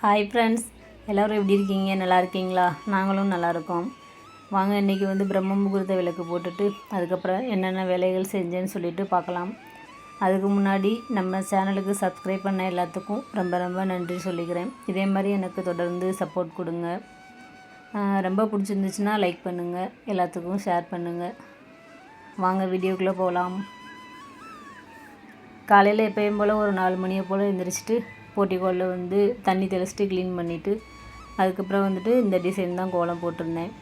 Hi friends எல்லோரும் எப்படி இருக்கீங்க? நல்லா இருக்கீங்களா? நாங்களும் நல்லா இருக்கோம். வாங்க இன்றைக்கி வந்து பிரம்ம முகூர்த்த விளக்கு போட்டுட்டு அதுக்கப்புறம் என்னென்ன வேலைகள் செஞ்சேன்னு சொல்லிட்டு பார்க்கலாம். அதுக்கு முன்னாடி நம்ம சேனலுக்கு சப்ஸ்கிரைப் பண்ண எல்லாத்துக்கும் ரொம்ப ரொம்ப நன்றி சொல்லிக்கிறேன். இதே மாதிரி எனக்கு தொடர்ந்து சப்போர்ட் கொடுங்க. ரொம்ப பிடிச்சிருந்துச்சுன்னா லைக் பண்ணுங்கள் எல்லாத்துக்கும் ஷேர் பண்ணுங்கள் வாங்க வீடியோக்குள்ளே போகலாம். காலையில் எப்பயும் போல் ஒரு நாலு மணியை போல் எழுந்திரிச்சிட்டு போட்டிக்கோலில் வந்து தண்ணி தெளிச்சிட்டு க்ளீன் பண்ணிவிட்டு அதுக்கப்புறம் வந்துட்டு இந்த டிசைன் தான் கோலம் போட்டிருந்தேன்.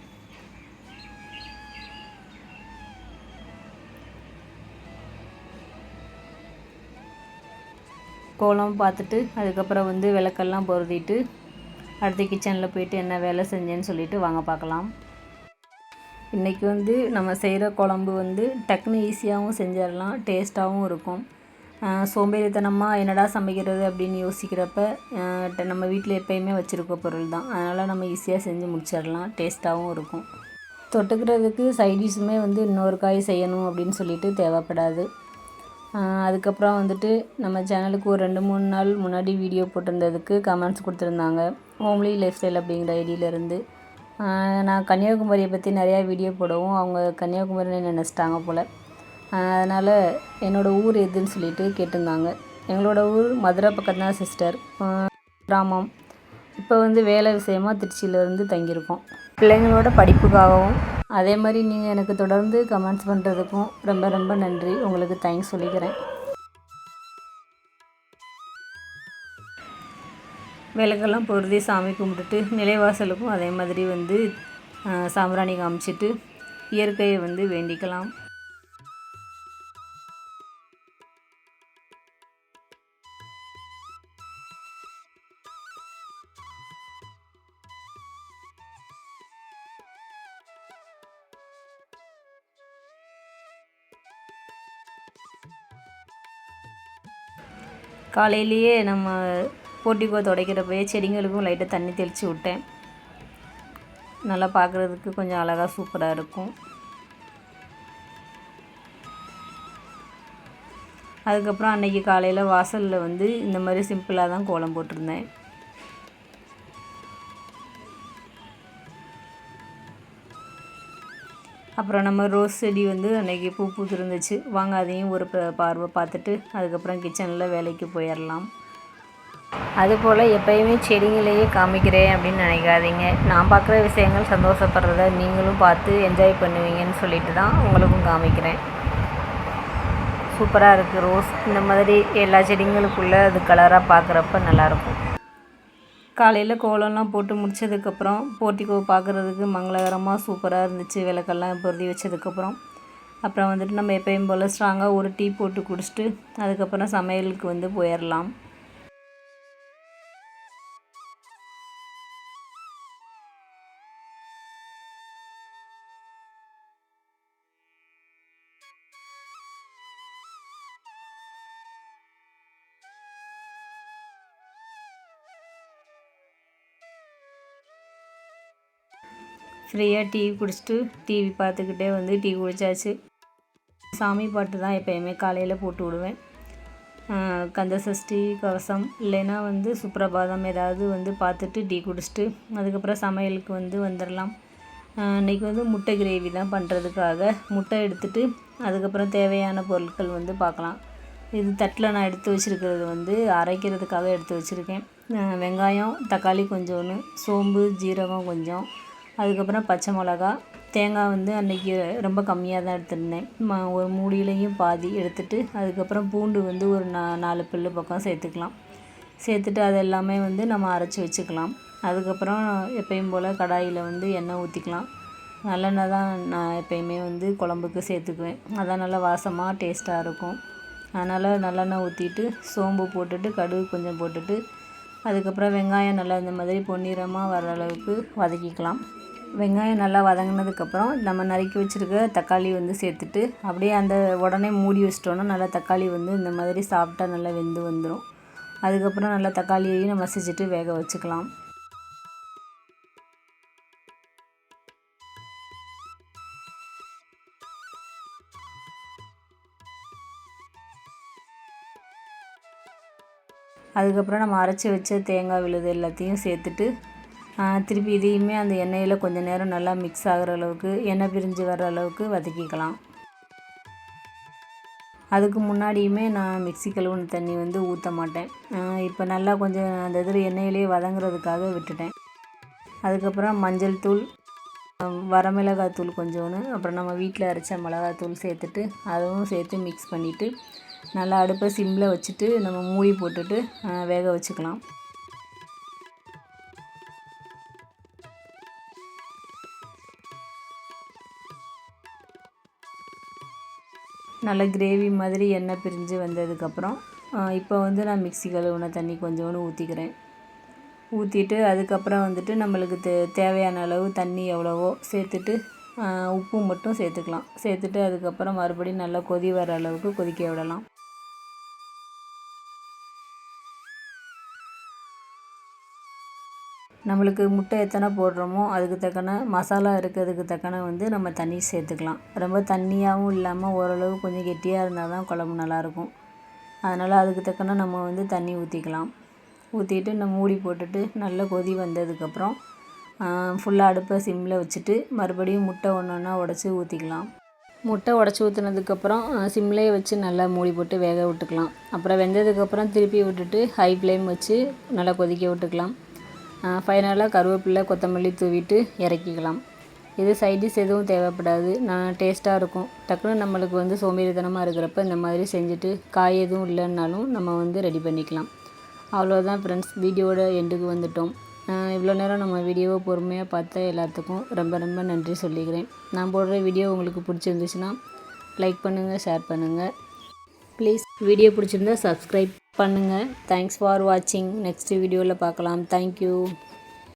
கோலம் பார்த்துட்டு அதுக்கப்புறம் வந்து விளக்கெல்லாம் பொருதிட்டு அடுத்து கிச்சனில் போயிட்டு என்ன வேலை செஞ்சேன்னு சொல்லிட்டு வாங்க பார்க்கலாம். இன்றைக்கி வந்து நம்ம செய்கிற குழம்பு வந்து டக்குன்னு ஈஸியாகவும் செஞ்சிடலாம் டேஸ்ட்டாகவும் இருக்கும். சோம்பேறித்தனமாக என்னடா சமைக்கிறது அப்படின்னு யோசிக்கிறப்ப நம்ம வீட்டில் எப்பயுமே வச்சுருக்க பொருள் தான். அதனால் நம்ம ஈஸியாக செஞ்சு முடிச்சிடலாம். டேஸ்ட்டாகவும் இருக்கும். தொட்டுக்கிறதுக்கு சைடிஷுமே வந்து இன்னொரு காய் செய்யணும் அப்படின்னு சொல்லிட்டு தேவைப்படாது. அதுக்கப்புறம் வந்துட்டு நம்ம சேனலுக்கு ஒரு ரெண்டு மூணு நாள் முன்னாடி வீடியோ போட்டிருந்ததுக்கு கமெண்ட்ஸ் கொடுத்துருந்தாங்க. ஹோம்லி லைஃப் ஸ்டைல் அப்படிங்கிற ஐடியிலேருந்து நான் கன்னியாகுமரியை பற்றி நிறையா வீடியோ போடவும். அவங்க கன்னியாகுமரின்னு நினச்சிட்டாங்க போல். அதனால் என்னோடய ஊர் எதுன்னு சொல்லிட்டு கேட்டிருந்தாங்க. எங்களோட ஊர் மதுரை பக்கம் தான் சிஸ்டர் கிராமம். இப்போ வந்து வேலை விஷயமா திருச்சியிலேருந்து தங்கியிருக்கோம். பிள்ளைங்களோட படிப்புக்காகவும் அதே மாதிரி நீங்கள் எனக்கு தொடர்ந்து கமெண்ட்ஸ் பண்ணுறதுக்கும் ரொம்ப ரொம்ப நன்றி. உங்களுக்கு தேங்க்ஸ் சொல்லிக்கிறேன். விளக்கெல்லாம் பொருதி சாமி கும்பிட்டுட்டு நிலைவாசலுக்கும் அதே மாதிரி வந்து சாம்பிராணி காமிச்சிட்டு இயற்கையை வந்து வேண்டிக்கலாம். காலையிலேயே நம்ம போட்டிக்கோ துடைக்கிறப்பயே செடிங்களுக்கும் லைட்டாக தண்ணி தெளித்து விட்டேன். நல்லா பார்க்குறதுக்கு கொஞ்சம் அழகாக சூப்பராக இருக்கும். அதுக்கப்புறம் அன்னைக்கு காலையில் வாசலில் வந்து இந்த மாதிரி சிம்பிளாக தான் கோலம் போட்டிருந்தேன். அப்புறம் நம்ம ரோஸ் செடி வந்து அன்றைக்கி பூ பூத்துருந்துச்சு. வாங்க அதையும் ஒரு ப- பார்வை பார்த்துட்டு அதுக்கப்புறம் கிச்சனில் வேலைக்கு போயிடலாம் அதுபோல் எப்பயுமே செடிங்களையே காமிக்கிறேன் அப்படின்னு நினைக்காதீங்க. நான் பார்க்குற விஷயங்கள் சந்தோஷப்படுறத நீங்களும் பார்த்து என்ஜாய் பண்ணுவீங்கன்னு சொல்லிட்டு தான் உங்களுக்கும் காமிக்கிறேன். சூப்பராக இருக்குது ரோஸ். இந்த மாதிரி எல்லா செடிங்களுக்குள்ளே அது கலராக பார்க்குறப்ப நல்லாயிருக்கும் காலையில் கோலம்லாம் போட்டு முடிச்சதுக்கப்புறம் போட்டிக்கோ பார்க்குறதுக்கு மங்களகரமாக சூப்பராக இருந்துச்சு. விளக்கெல்லாம் பொருதி வச்சதுக்கப்புறம். அப்புறம் வந்துட்டு நம்ம எப்பயும் போல் ஸ்ட்ராங்காக ஒரு டீ போட்டு குடிச்சிட்டு அதுக்கப்புறம் சமையலுக்கு வந்து போயிடலாம் ஃப்ரீயாக டீ குடிச்சிட்டு டிவி பார்த்துக்கிட்டே வந்து டீ குடித்தாச்சு சாமி பாட்டு தான் எப்போயுமே காலையில் போட்டு விடுவேன். கந்தசஷ்டி கந்த சஷ்டி கவசம் இல்லைன்னா வந்து சுப்ரபாதம் ஏதாவது வந்து பார்த்துட்டு டீ குடிச்சிட்டு அதுக்கப்புறம் சமையலுக்கு வந்து வந்துடலாம் இன்றைக்கி வந்து முட்டை கிரேவி தான் பண்ணுறதுக்காக முட்டை எடுத்துட்டு அதுக்கப்புறம் தேவையான பொருட்கள் வந்து பார்க்கலாம். இது தட்டில் நான் எடுத்து வச்சுருக்கிறது வந்து அரைக்கிறதுக்காக எடுத்து வச்சுருக்கேன். வெங்காயம் தக்காளி கொஞ்சோன்னு சோம்பு ஜீரகம் கொஞ்சம் அதுக்கப்புறம் பச்சை மிளகா. தேங்காய் வந்து அன்றைக்கி ரொம்ப கம்மியாக தான் எடுத்துருந்தேன். ம ஒரு மூடியிலையும் பாதி எடுத்துட்டு அதுக்கப்புறம் பூண்டு வந்து ஒரு நா நாலு பில்லு பக்கம் சேர்த்துக்கலாம். சேர்த்துட்டு அது எல்லாமே வந்து நம்ம அரைச்சி வச்சுக்கலாம். அதுக்கப்புறம் எப்பயும் போல் கடாயில் வந்து எண்ணெய் ஊற்றிக்கலாம் நல்லெண்ணெய் தான் நான் எப்பயுமே வந்து குழம்புக்கு சேர்த்துக்குவேன். அதான் நல்லா வாசமாக டேஸ்ட்டாக இருக்கும். அதனால் நல்லெண்ணெய் ஊற்றிட்டு சோம்பு போட்டுட்டு கடுகு கொஞ்சம் போட்டுட்டு அதுக்கப்புறம் வெங்காயம் நல்லா இந்த மாதிரி பொன்னிறமாக வர அளவுக்கு வதக்கிக்கலாம். வெங்காயம் நல்லா வதங்கினதுக்கப்புறம் நம்ம நறுக்கி வச்சுருக்க தக்காளி வந்து சேர்த்துட்டு அப்படியே அந்த உடனே மூடி வச்சிட்டோன்னா நல்லா தக்காளி வந்து இந்த மாதிரி சாப்பிட்டா நல்லா வெந்து வந்துடும் அதுக்கப்புறம் நல்லா தக்காளியையும் நம்ம மசிச்சுட்டு வேக வச்சுக்கலாம். அதுக்கப்புறம் நம்ம அரைச்சி வச்ச தேங்காய் விழுது எல்லாத்தையும் சேர்த்துட்டு திருப்பி இதையுமே அந்த எண்ணெயில் கொஞ்சம் நேரம் நல்லா மிக்ஸ் ஆகிற அளவுக்கு எண்ணெய் பிரிஞ்சு வர அளவுக்கு வதக்கிக்கலாம். அதுக்கு முன்னாடியுமே நான் மிக்ஸி கழுவுன தண்ணி வந்து ஊற்ற மாட்டேன். இப்போ நல்லா கொஞ்சம் அந்த இதில் எண்ணெயிலே வதங்குறதுக்காக விட்டுட்டேன். அதுக்கப்புறம் மஞ்சள் தூள் வரமிளகாய் தூள் கொஞ்சோன்னு அப்புறம் நம்ம வீட்டில் அரைச்ச மிளகாத்தூள் சேர்த்துட்டு அதுவும் சேர்த்து மிக்ஸ் பண்ணிவிட்டு நல்லா அடுப்பை சிம்மில் வச்சுட்டு நம்ம மூடி போட்டுட்டு வேக வச்சுக்கலாம். நல்ல கிரேவி மாதிரி எண்ணெய் பிரிஞ்சு வந்ததுக்கப்புறம் இப்போ வந்து நான் மிக்ஸி கழுவுன தண்ணி கொஞ்சோண்டு ஊற்றிக்கிறேன் ஊற்றிட்டு அதுக்கப்புறம் வந்துட்டு நம்மளுக்கு தே தேவையான அளவு தண்ணி எவ்வளவோ சேர்த்துட்டு உப்பு மட்டும் சேர்த்துக்கலாம். சேர்த்துட்டு அதுக்கப்புறம் மறுபடியும் நல்லா கொதி வர அளவுக்கு கொதிக்க விடலாம். நம்மளுக்கு முட்டை எத்தனை போடுறோமோ அதுக்கு தக்கன மசாலா இருக்கிறதுக்கு தக்கன வந்து நம்ம தண்ணி சேர்த்துக்கலாம். ரொம்ப தண்ணியாகவும் இல்லாமல் ஓரளவு கொஞ்சம் கெட்டியாக இருந்தால் தான் குழம்பு நல்லாயிருக்கும். அதனால் அதுக்கு தக்கன நம்ம வந்து தண்ணி ஊற்றிக்கலாம் ஊற்றிட்டு நம்ம மூடி போட்டுட்டு நல்லா கொதி வந்ததுக்கப்புறம் ஃபுல்லாக அடுப்பை சிம்மில் வச்சுட்டு மறுபடியும் முட்டை ஒன்று ஒன்றா உடச்சி ஊற்றிக்கலாம் முட்டை உடச்சி ஊற்றுனதுக்கப்புறம் சிம்லேயே வச்சு நல்லா மூடி போட்டு வேக விட்டுக்கலாம். அப்புறம் வெந்ததுக்கப்புறம் திருப்பி விட்டுட்டு ஹை ஃப்ளேம் வச்சு நல்லா கொதிக்க விட்டுக்கலாம். ஃபைனலாக கருவேப்பிலை கொத்தமல்லி தூவிட்டு இறக்கிக்கலாம். இது சைடிஷ் எதுவும் தேவைப்படாது. நான் டேஸ்ட்டாக இருக்கும். டக்குன்னு நம்மளுக்கு வந்து சோம்பேறித்தனமாக இருக்கிறப்ப இந்த மாதிரி செஞ்சுட்டு காய் எதுவும் இல்லைன்னாலும் நம்ம வந்து ரெடி பண்ணிக்கலாம். அவ்வளோதான் ஃப்ரெண்ட்ஸ் வீடியோட எண்டுக்கு வந்துட்டோம். இவ்வளோ நேரம் நம்ம வீடியோவை பொறுமையாக பார்த்த எல்லாத்துக்கும் ரொம்ப ரொம்ப நன்றி சொல்லிக்கிறேன். நான் போடுற வீடியோ உங்களுக்கு பிடிச்சிருந்துச்சுன்னா லைக் பண்ணுங்கள் ஷேர் பண்ணுங்கள் ப்ளீஸ் வீடியோ பிடிச்சிருந்தா சப்ஸ்கிரைப் பண்ணுங்கள் தேங்க்ஸ் ஃபார் வாட்சிங் நெக்ஸ்ட் வீடியோவில் பார்க்கலாம். Thank you